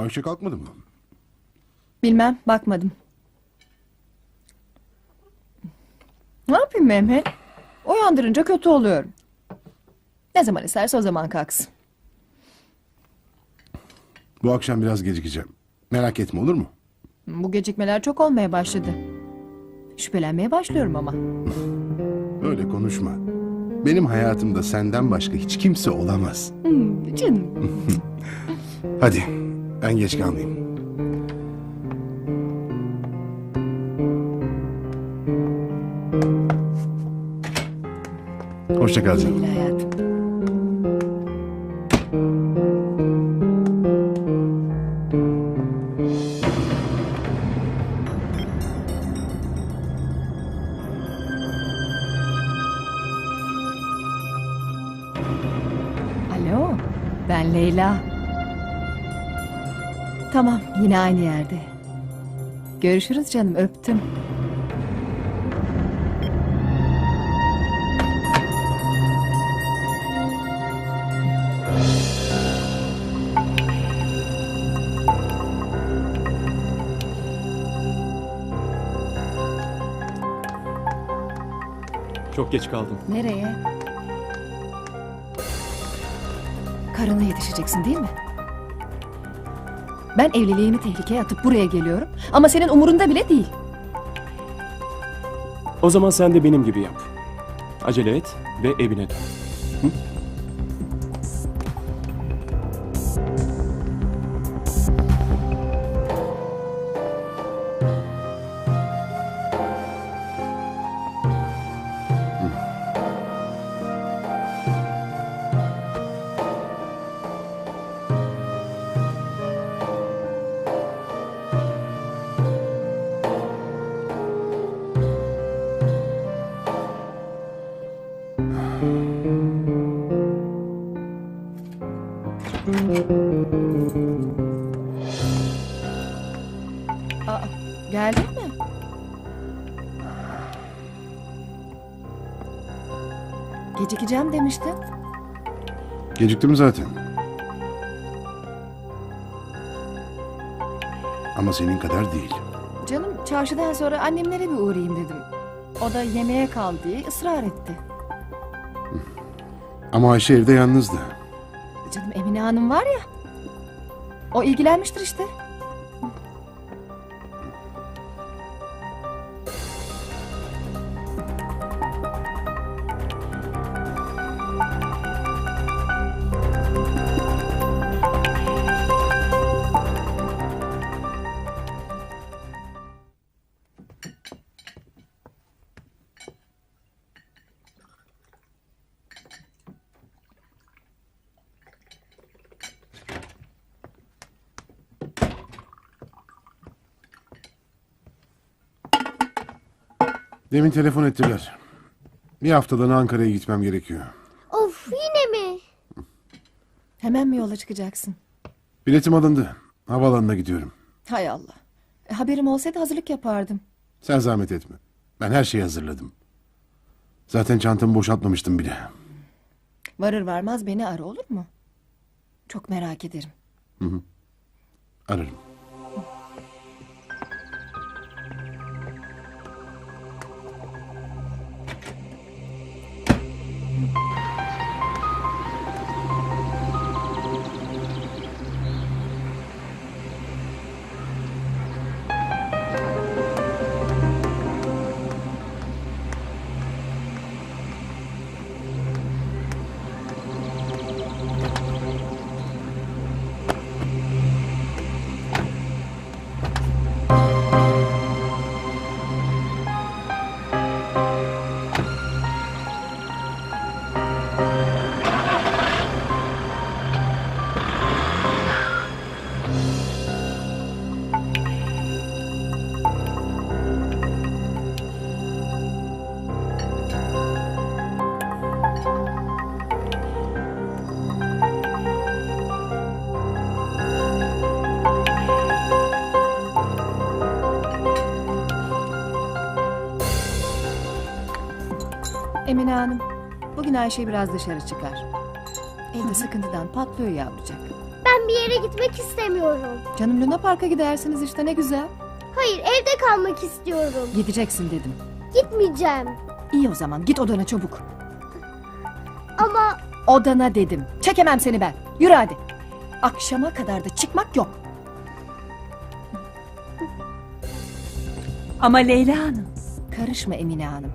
Ayşe kalkmadı mı? Bilmem bakmadım. Ne yapayım Mehmet? Uyandırınca kötü oluyorum. Ne zaman isterse o zaman kalksın. Bu akşam biraz gecikeceğim. Merak etme olur mu? Bu gecikmeler çok olmaya başladı. Şüphelenmeye başlıyorum ama. Öyle konuşma. Benim hayatımda senden başka hiç kimse olamaz. Hmm, canım. Hadi ben geç kalmayayım. Hoşça kal canım. Güle hayatım. Alo, ben Leyla. Tamam, yine aynı yerde. Görüşürüz canım, öptüm. Çok geç kaldım. Nereye? Karına yetişeceksin değil mi? Ben evliliğimi tehlikeye atıp buraya geliyorum ama senin umurunda bile değil. O zaman sen de benim gibi yap. Acele et ve evine dön. Aa, geldin mi? Gecikeceğim demiştin. Geciktim zaten. Ama senin kadar değil. Canım çarşıdan sonra annemlere bir uğrayayım dedim. O da yemeğe kal diye ısrar etti. Ama Ayşe evde yalnızdı. Canım Emine Hanım var ya. O ilgilenmiştir işte. Demin telefon ettiler. Bir haftalığına Ankara'ya gitmem gerekiyor. Of yine mi? Hemen mi yola çıkacaksın? Biletim alındı. Havaalanına gidiyorum. Hay Allah. E, haberim olsaydı hazırlık yapardım. Sen zahmet etme. Ben her şeyi hazırladım. Zaten çantamı boşaltmamıştım bile. Varır varmaz beni ara olur mu? Çok merak ederim. Ararım. Emine Hanım, bugün Ayşe biraz dışarı çıkar. Evde sıkıntıdan patlıyor yavrucak. Ben bir yere gitmek istemiyorum. Canım Luna Park'a gidersiniz işte ne güzel. Hayır evde kalmak istiyorum. Gideceksin dedim. Gitmeyeceğim. İyi o zaman git odana çabuk. Ama Odana dedim. Çekemem seni ben. Yürü hadi. Akşama kadar da çıkmak yok. Ama Leyla Hanım. Karışma Emine Hanım.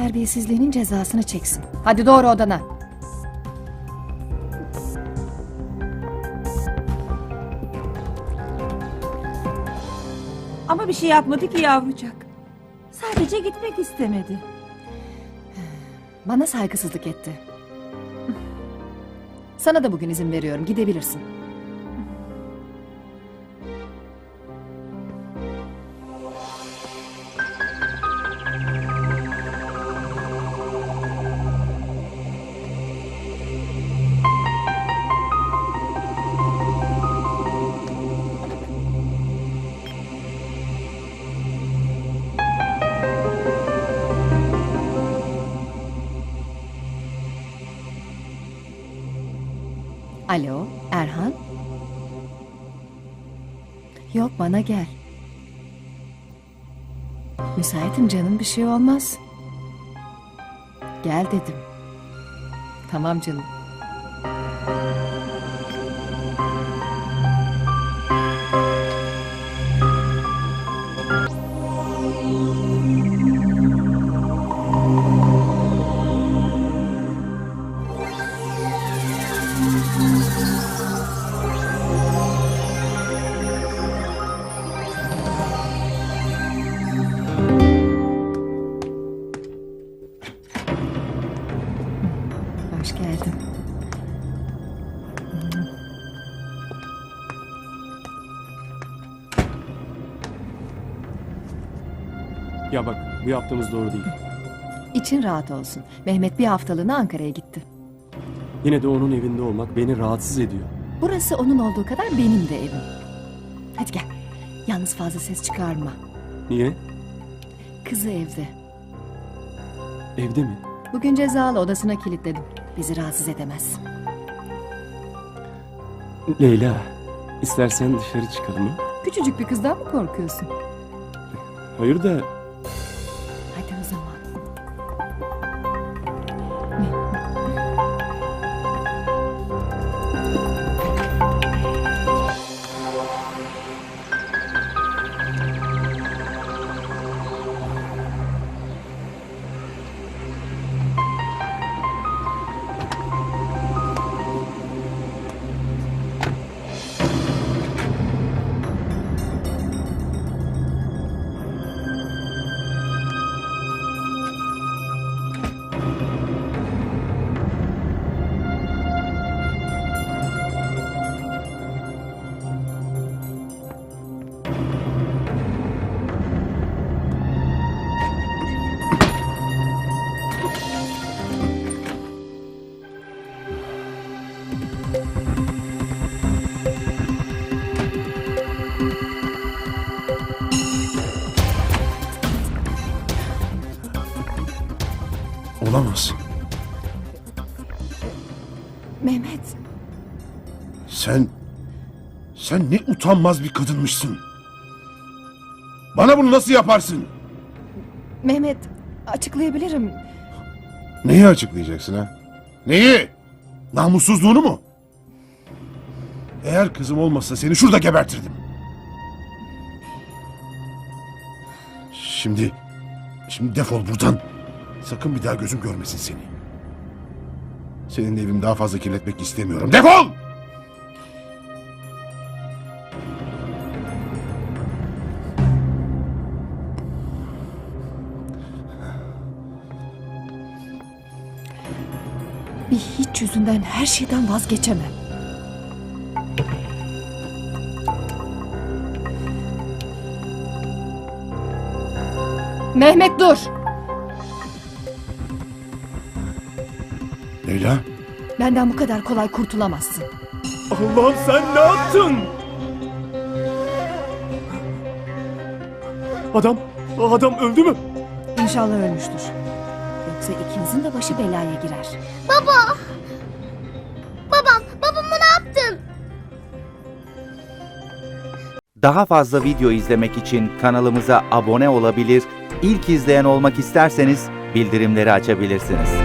Terbiyesizliğinin cezasını çeksin. Hadi doğru odana. Ama bir şey yapmadı ki yavrucak. Sadece gitmek istemedi. Bana saygısızlık etti. Sana da bugün izin veriyorum. Gidebilirsin. Alo, Erhan? Yok, bana gel. Müsaitim canım, bir şey olmaz. Gel dedim. Tamam canım. Ya bak bu yaptığımız doğru değil. İçin rahat olsun. Mehmet bir haftalığına Ankara'ya gitti. Yine de onun evinde olmak beni rahatsız ediyor. Burası onun olduğu kadar benim de evim. Hadi gel. Yalnız fazla ses çıkarma. Niye? Kızı evde. Evde mi? Bugün cezalı odasına kilitledim. Bizi rahatsız edemez. Leyla, istersen dışarı çıkalım mı? Küçücük bir kızdan mı korkuyorsun? Hayır da Olamaz. Mehmet, Sen... Sen ne utanmaz bir kadınmışsın. Bana bunu nasıl yaparsın? Mehmet açıklayabilirim. Neyi açıklayacaksın ha? Neyi? Namussuzluğunu mu? Eğer kızım olmasa seni şurada gebertirdim. Şimdi... Şimdi defol buradan. Sakın bir daha gözüm görmesin seni. Senin evimi daha fazla kirletmek istemiyorum. Defol! Bir hiç yüzünden her şeyden vazgeçemem. Mehmet dur. Leyla? Benden bu kadar kolay kurtulamazsın. Allah'ım sen ne yaptın? Adam, adam öldü mü? İnşallah ölmüştür. Yoksa ikinizin de başı belaya girer. Baba! Babam, babamı ne yaptın? Daha fazla video izlemek için kanalımıza abone olabilir, ilk izleyen olmak isterseniz bildirimleri açabilirsiniz.